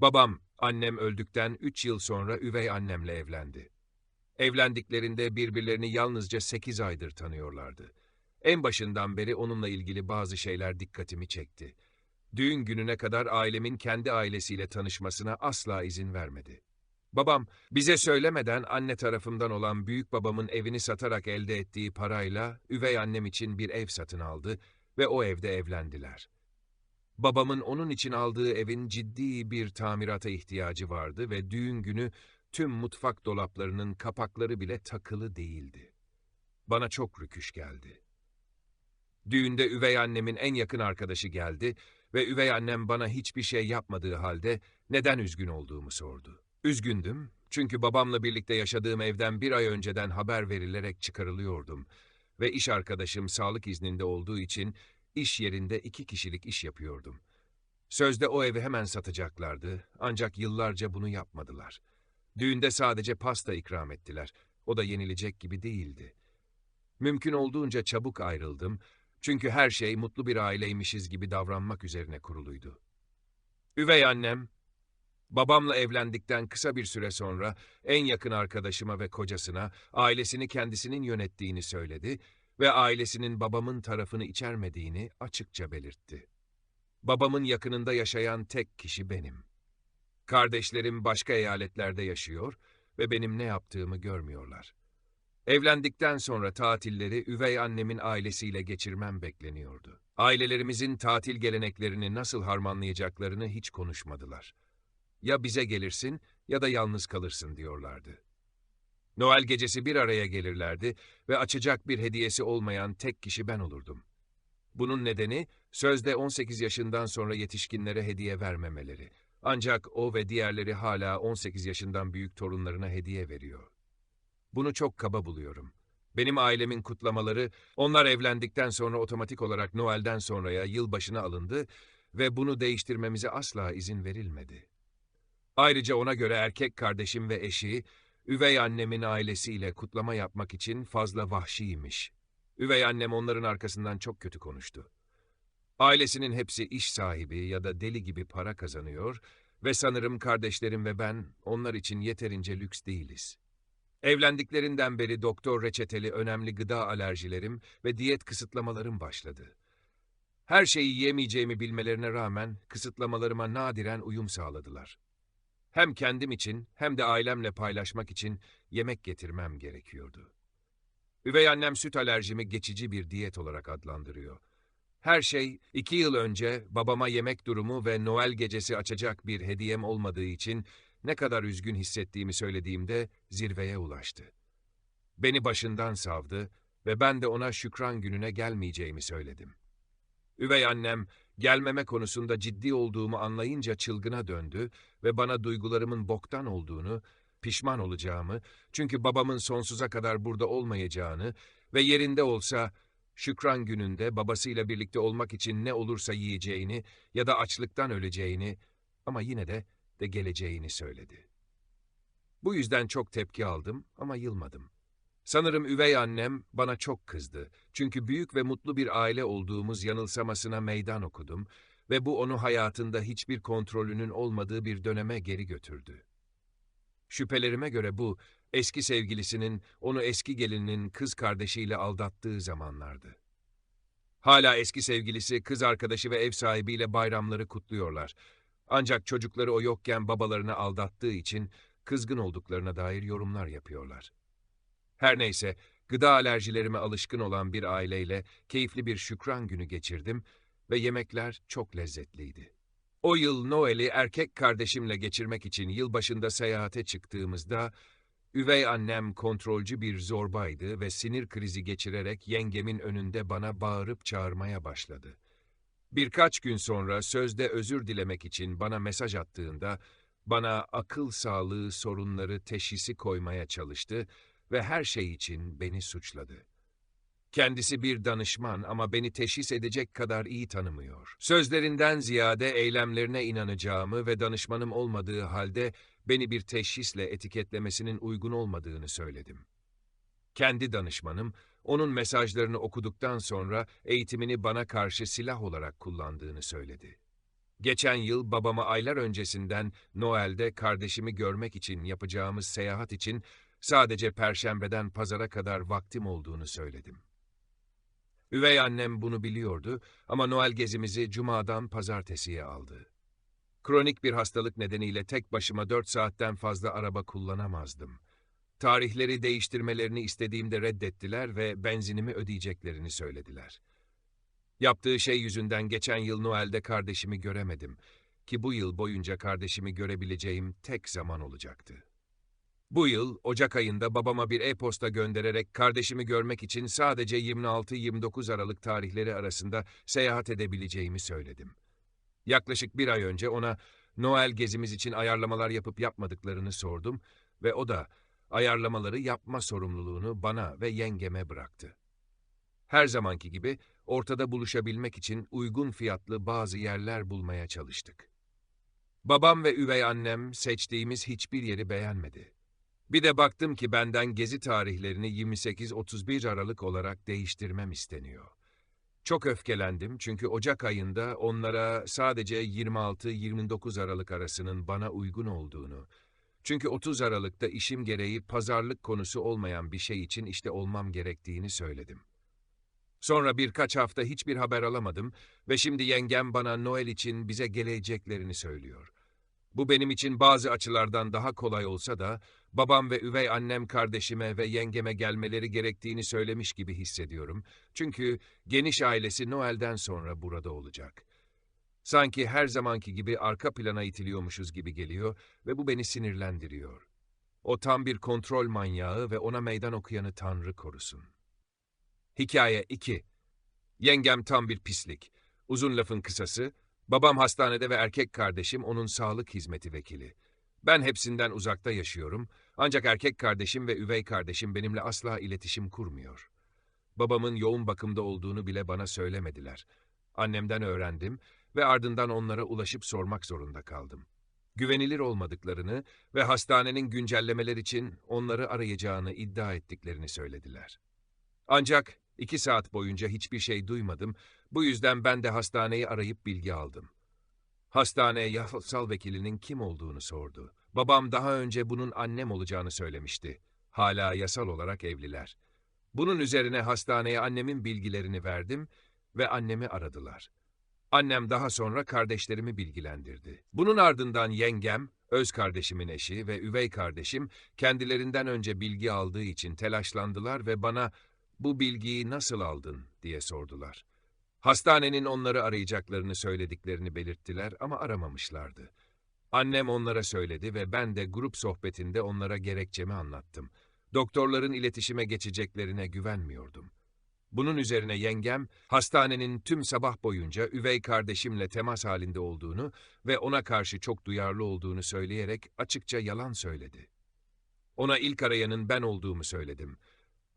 Babam, annem öldükten üç yıl sonra üvey annemle evlendi. Evlendiklerinde birbirlerini yalnızca sekiz aydır tanıyorlardı. En başından beri onunla ilgili bazı şeyler dikkatimi çekti. Düğün gününe kadar ailemin kendi ailesiyle tanışmasına asla izin vermedi. Babam, bize söylemeden anne tarafımdan olan büyük babamın evini satarak elde ettiği parayla üvey annem için bir ev satın aldı ve o evde evlendiler. Babamın onun için aldığı evin ciddi bir tamirata ihtiyacı vardı ve düğün günü tüm mutfak dolaplarının kapakları bile takılı değildi. Bana çok rüküş geldi. Düğünde üvey annemin en yakın arkadaşı geldi ve üvey annem bana hiçbir şey yapmadığı halde neden üzgün olduğumu sordu. Üzgündüm çünkü babamla birlikte yaşadığım evden bir ay önceden haber verilerek çıkarılıyordum ve iş arkadaşım sağlık izninde olduğu için iş yerinde iki kişilik iş yapıyordum. Sözde o evi hemen satacaklardı ancak yıllarca bunu yapmadılar. Düğünde sadece pasta ikram ettiler. O da yenilecek gibi değildi. Mümkün olduğunca çabuk ayrıldım çünkü her şey mutlu bir aileymişiz gibi davranmak üzerine kuruluydu. Üvey annem, babamla evlendikten kısa bir süre sonra en yakın arkadaşıma ve kocasına ailesini kendisinin yönettiğini söyledi ve ailesinin babamın tarafını içermediğini açıkça belirtti. Babamın yakınında yaşayan tek kişi benim. Kardeşlerim başka eyaletlerde yaşıyor ve benim ne yaptığımı görmüyorlar. Evlendikten sonra tatilleri üvey annemin ailesiyle geçirmem bekleniyordu. Ailelerimizin tatil geleneklerini nasıl harmanlayacaklarını hiç konuşmadılar. Ya bize gelirsin ya da yalnız kalırsın diyorlardı. Noel gecesi bir araya gelirlerdi ve açacak bir hediyesi olmayan tek kişi ben olurdum. Bunun nedeni sözde 18 yaşından sonra yetişkinlere hediye vermemeleri. Ancak o ve diğerleri hala 18 yaşından büyük torunlarına hediye veriyor. Bunu çok kaba buluyorum. Benim ailemin kutlamaları, onlar evlendikten sonra otomatik olarak Noel'den sonraya yılbaşına alındı ve bunu değiştirmemize asla izin verilmedi. Ayrıca ona göre erkek kardeşim ve eşi, üvey annemin ailesiyle kutlama yapmak için fazla vahşiymiş. Üvey annem onların arkasından çok kötü konuştu. Ailesinin hepsi iş sahibi ya da deli gibi para kazanıyor ve sanırım kardeşlerim ve ben onlar için yeterince lüks değiliz. Evlendiklerinden beri doktor reçeteli önemli gıda alerjilerim ve diyet kısıtlamalarım başladı. Her şeyi yemeyeceğimi bilmelerine rağmen kısıtlamalarıma nadiren uyum sağladılar. Hem kendim için hem de ailemle paylaşmak için yemek getirmem gerekiyordu. Üvey annem süt alerjimi geçici bir diyet olarak adlandırıyor. Her şey iki yıl önce babama yemek durumu ve Noel gecesi açacak bir hediyem olmadığı için ne kadar üzgün hissettiğimi söylediğimde zirveye ulaştı. Beni başından savdı ve ben de ona şükran gününe gelmeyeceğimi söyledim. Üvey annem gelmeme konusunda ciddi olduğumu anlayınca çılgına döndü ve bana duygularımın boktan olduğunu, pişman olacağımı, çünkü babamın sonsuza kadar burada olmayacağını ve yerinde olsa şükran gününde babasıyla birlikte olmak için ne olursa yiyeceğini ya da açlıktan öleceğini ama yine de de geleceğini söyledi. Bu yüzden çok tepki aldım ama yılmadım. Sanırım üvey annem bana çok kızdı. Çünkü büyük ve mutlu bir aile olduğumuz yanılsamasına meydan okudum ve bu onu hayatında hiçbir kontrolünün olmadığı bir döneme geri götürdü. Şüphelerime göre bu, eski sevgilisinin onu eski gelininin kız kardeşiyle aldattığı zamanlardı. Hala eski sevgilisi, kız arkadaşı ve ev sahibiyle bayramları kutluyorlar. Ancak çocukları o yokken babalarını aldattığı için kızgın olduklarına dair yorumlar yapıyorlar. Her neyse, gıda alerjilerime alışkın olan bir aileyle keyifli bir şükran günü geçirdim ve yemekler çok lezzetliydi. O yıl Noel'i erkek kardeşimle geçirmek için yılbaşında seyahate çıktığımızda, üvey annem kontrolcü bir zorbaydı ve sinir krizi geçirerek yengemin önünde bana bağırıp çağırmaya başladı. Birkaç gün sonra sözde özür dilemek için bana mesaj attığında, bana akıl sağlığı sorunları teşhisi koymaya çalıştı ve her şey için beni suçladı. Kendisi bir danışman ama beni teşhis edecek kadar iyi tanımıyor. Sözlerinden ziyade eylemlerine inanacağımı ve danışmanım olmadığı halde beni bir teşhisle etiketlemesinin uygun olmadığını söyledim. Kendi danışmanım, onun mesajlarını okuduktan sonra eğitimini bana karşı silah olarak kullandığını söyledi. Geçen yıl babama aylar öncesinden Noel'de kardeşimi görmek için yapacağımız seyahat için sadece perşembeden pazara kadar vaktim olduğunu söyledim. Üvey annem bunu biliyordu ama Noel gezimizi cumadan pazartesiye aldı. Kronik bir hastalık nedeniyle tek başıma dört saatten fazla araba kullanamazdım. Tarihleri değiştirmelerini istediğimde reddettiler ve benzinimi ödeyeceklerini söylediler. Yaptığı şey yüzünden geçen yıl Noel'de kardeşimi göremedim ki bu yıl boyunca kardeşimi görebileceğim tek zaman olacaktı. Bu yıl Ocak ayında babama bir e-posta göndererek kardeşimi görmek için sadece 26-29 Aralık tarihleri arasında seyahat edebileceğimi söyledim. Yaklaşık bir ay önce ona Noel gezimiz için ayarlamalar yapıp yapmadıklarını sordum ve o da ayarlamaları yapma sorumluluğunu bana ve yengeme bıraktı. Her zamanki gibi ortada buluşabilmek için uygun fiyatlı bazı yerler bulmaya çalıştık. Babam ve üvey annem seçtiğimiz hiçbir yeri beğenmedi. Bir de baktım ki benden gezi tarihlerini 28-31 Aralık olarak değiştirmem isteniyor. Çok öfkelendim çünkü Ocak ayında onlara sadece 26-29 Aralık arasının bana uygun olduğunu, çünkü 30 Aralık'ta işim gereği pazarlık konusu olmayan bir şey için işte olmam gerektiğini söyledim. Sonra birkaç hafta hiçbir haber alamadım ve şimdi yengem bana Noel için bize geleceklerini söylüyor. Bu benim için bazı açılardan daha kolay olsa da babam ve üvey annem kardeşime ve yengeme gelmeleri gerektiğini söylemiş gibi hissediyorum. Çünkü geniş ailesi Noel'den sonra burada olacak. Sanki her zamanki gibi arka plana itiliyormuşuz gibi geliyor ve bu beni sinirlendiriyor. O tam bir kontrol manyağı ve ona meydan okuyanı Tanrı korusun. Hikaye 2 Yengem tam bir pislik. Uzun lafın kısası, babam hastanede ve erkek kardeşim onun sağlık hizmeti vekili. Ben hepsinden uzakta yaşıyorum, ancak erkek kardeşim ve üvey kardeşim benimle asla iletişim kurmuyor. Babamın yoğun bakımda olduğunu bile bana söylemediler. Annemden öğrendim ve ardından onlara ulaşıp sormak zorunda kaldım. Güvenilir olmadıklarını ve hastanenin güncellemeler için onları arayacağını iddia ettiklerini söylediler. Ancak iki saat boyunca hiçbir şey duymadım, bu yüzden ben de hastaneyi arayıp bilgi aldım. Hastane yasal vekilinin kim olduğunu sordu. Babam daha önce bunun annem olacağını söylemişti. Hala yasal olarak evliler. Bunun üzerine hastaneye annemin bilgilerini verdim ve annemi aradılar. Annem daha sonra kardeşlerimi bilgilendirdi. Bunun ardından yengem, öz kardeşimin eşi ve üvey kardeşim kendilerinden önce bilgi aldığı için telaşlandılar ve bana bu bilgiyi nasıl aldın diye sordular. Hastanenin onları arayacaklarını söylediklerini belirttiler ama aramamışlardı. Annem onlara söyledi ve ben de grup sohbetinde onlara gerekçemi anlattım. Doktorların iletişime geçeceklerine güvenmiyordum. Bunun üzerine yengem, hastanenin tüm sabah boyunca üvey kardeşimle temas halinde olduğunu ve ona karşı çok duyarlı olduğunu söyleyerek açıkça yalan söyledi. Ona ilk arayanın ben olduğumu söyledim.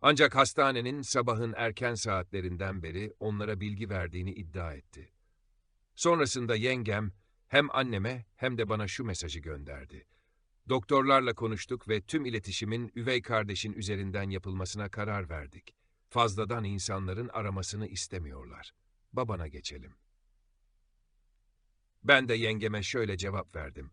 Ancak hastanenin sabahın erken saatlerinden beri onlara bilgi verdiğini iddia etti. Sonrasında yengem hem anneme hem de bana şu mesajı gönderdi. Doktorlarla konuştuk ve tüm iletişimin üvey kardeşin üzerinden yapılmasına karar verdik. Fazladan insanların aramasını istemiyorlar. Babana geçelim. Ben de yengeme şöyle cevap verdim.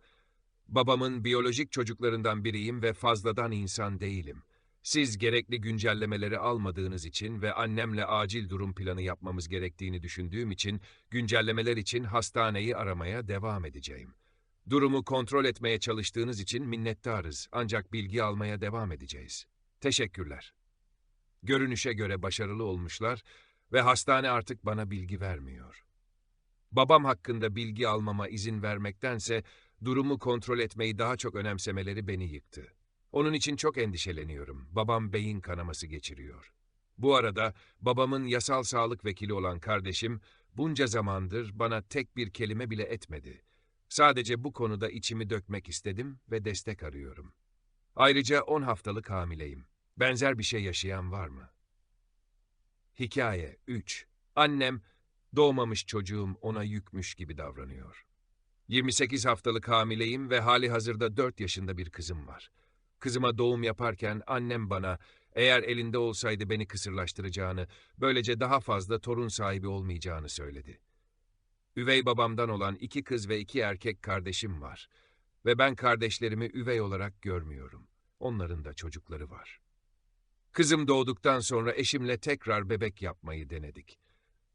Babamın biyolojik çocuklarından biriyim ve fazladan insan değilim. Siz gerekli güncellemeleri almadığınız için ve annemle acil durum planı yapmamız gerektiğini düşündüğüm için güncellemeler için hastaneyi aramaya devam edeceğim. Durumu kontrol etmeye çalıştığınız için minnettarız ancak bilgi almaya devam edeceğiz. Teşekkürler. Görünüşe göre başarılı olmuşlar ve hastane artık bana bilgi vermiyor. Babam hakkında bilgi almama izin vermektense durumu kontrol etmeyi daha çok önemsemeleri beni yıktı. Onun için çok endişeleniyorum. Babam beyin kanaması geçiriyor. Bu arada babamın yasal sağlık vekili olan kardeşim bunca zamandır bana tek bir kelime bile etmedi. Sadece bu konuda içimi dökmek istedim ve destek arıyorum. Ayrıca 10 haftalık hamileyim. Benzer bir şey yaşayan var mı? Hikaye 3. Annem, doğmamış çocuğum ona yükmüş gibi davranıyor. 28 haftalık hamileyim ve hali hazırda 4 yaşında bir kızım var. Kızıma doğum yaparken annem bana eğer elinde olsaydı beni kısırlaştıracağını, böylece daha fazla torun sahibi olmayacağını söyledi. Üvey babamdan olan iki kız ve iki erkek kardeşim var. Ve ben kardeşlerimi üvey olarak görmüyorum. Onların da çocukları var. Kızım doğduktan sonra eşimle tekrar bebek yapmayı denedik.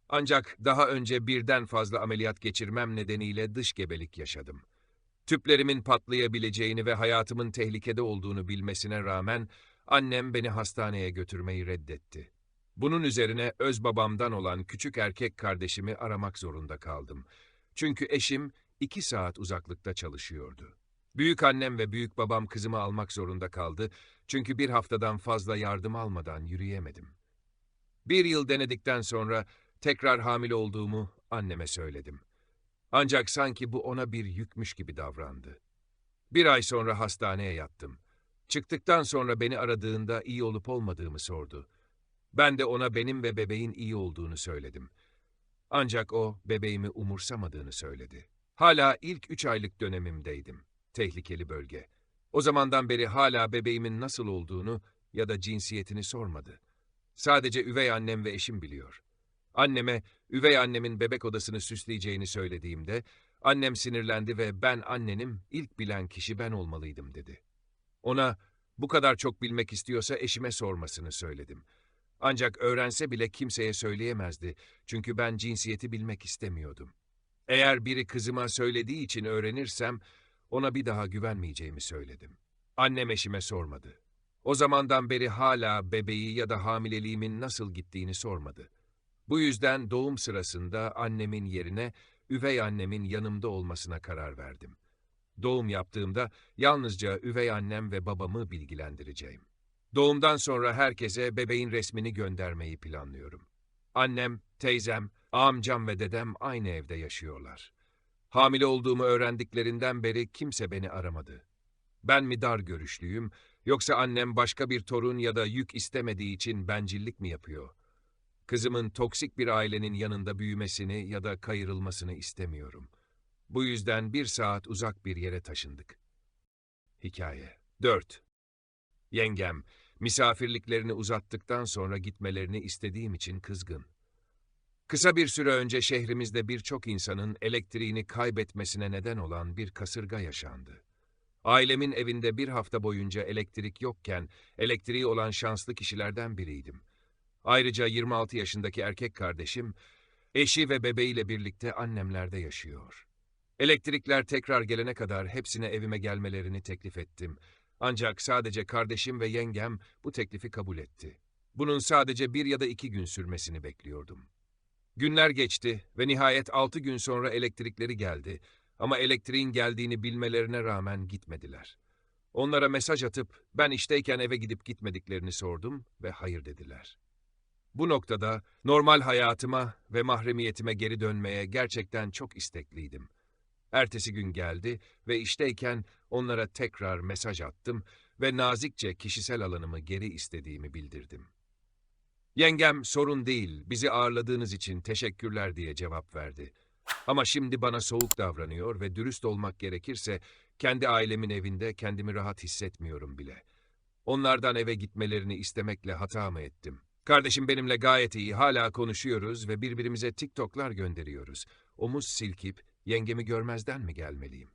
Ancak daha önce birden fazla ameliyat geçirmem nedeniyle dış gebelik yaşadım. Tüplerimin patlayabileceğini ve hayatımın tehlikede olduğunu bilmesine rağmen annem beni hastaneye götürmeyi reddetti. Bunun üzerine öz babamdan olan küçük erkek kardeşimi aramak zorunda kaldım. Çünkü eşim iki saat uzaklıkta çalışıyordu. Büyük annem ve büyük babam kızımı almak zorunda kaldı çünkü bir haftadan fazla yardım almadan yürüyemedim. Bir yıl denedikten sonra tekrar hamile olduğumu anneme söyledim. Ancak sanki bu ona bir yükmüş gibi davrandı. Bir ay sonra hastaneye yattım. Çıktıktan sonra beni aradığında iyi olup olmadığımı sordu. Ben de ona benim ve bebeğin iyi olduğunu söyledim. Ancak o bebeğimi umursamadığını söyledi. Hala ilk üç aylık dönemimdeydim. Tehlikeli bölge. O zamandan beri hala bebeğimin nasıl olduğunu ya da cinsiyetini sormadı. Sadece üvey annem ve eşim biliyor. Anneme, üvey annemin bebek odasını süsleyeceğini söylediğimde, annem sinirlendi ve ben annenim, ilk bilen kişi ben olmalıydım dedi. Ona, bu kadar çok bilmek istiyorsa eşime sormasını söyledim. Ancak öğrense bile kimseye söyleyemezdi çünkü ben cinsiyeti bilmek istemiyordum. Eğer biri kızıma söylediği için öğrenirsem, ona bir daha güvenmeyeceğimi söyledim. Annem eşime sormadı. O zamandan beri hala bebeği ya da hamileliğimin nasıl gittiğini sormadı. Bu yüzden doğum sırasında annemin yerine üvey annemin yanımda olmasına karar verdim. Doğum yaptığımda yalnızca üvey annem ve babamı bilgilendireceğim. Doğumdan sonra herkese bebeğin resmini göndermeyi planlıyorum. Annem, teyzem, amcam ve dedem aynı evde yaşıyorlar. Hamile olduğumu öğrendiklerinden beri kimse beni aramadı. Ben mi dar görüşlüyüm, yoksa annem başka bir torun ya da yük istemediği için bencillik mi yapıyor? Kızımın toksik bir ailenin yanında büyümesini ya da kayırılmasını istemiyorum. Bu yüzden bir saat uzak bir yere taşındık. Hikaye 4. Yengem, misafirliklerini uzattıktan sonra gitmelerini istediğim için kızgın. Kısa bir süre önce şehrimizde birçok insanın elektriğini kaybetmesine neden olan bir kasırga yaşandı. Ailemin evinde bir hafta boyunca elektrik yokken elektriği olan şanslı kişilerden biriydim. Ayrıca 26 yaşındaki erkek kardeşim, eşi ve bebeğiyle birlikte annemlerde yaşıyor. Elektrikler tekrar gelene kadar hepsine evime gelmelerini teklif ettim. Ancak sadece kardeşim ve yengem bu teklifi kabul etti. Bunun sadece bir ya da iki gün sürmesini bekliyordum. Günler geçti ve nihayet altı gün sonra elektrikleri geldi ama elektriğin geldiğini bilmelerine rağmen gitmediler. Onlara mesaj atıp ben işteyken eve gidip gitmediklerini sordum ve hayır dediler. Bu noktada normal hayatıma ve mahremiyetime geri dönmeye gerçekten çok istekliydim. Ertesi gün geldi ve işteyken onlara tekrar mesaj attım ve nazikçe kişisel alanımı geri istediğimi bildirdim. Yengem sorun değil, bizi ağırladığınız için teşekkürler diye cevap verdi. Ama şimdi bana soğuk davranıyor ve dürüst olmak gerekirse kendi ailemin evinde kendimi rahat hissetmiyorum bile. Onlardan eve gitmelerini istemekle hata mı ettim? Kardeşim benimle gayet iyi, hala konuşuyoruz ve birbirimize TikTok'lar gönderiyoruz. Omuz silkip yengemi görmezden mi gelmeliyim?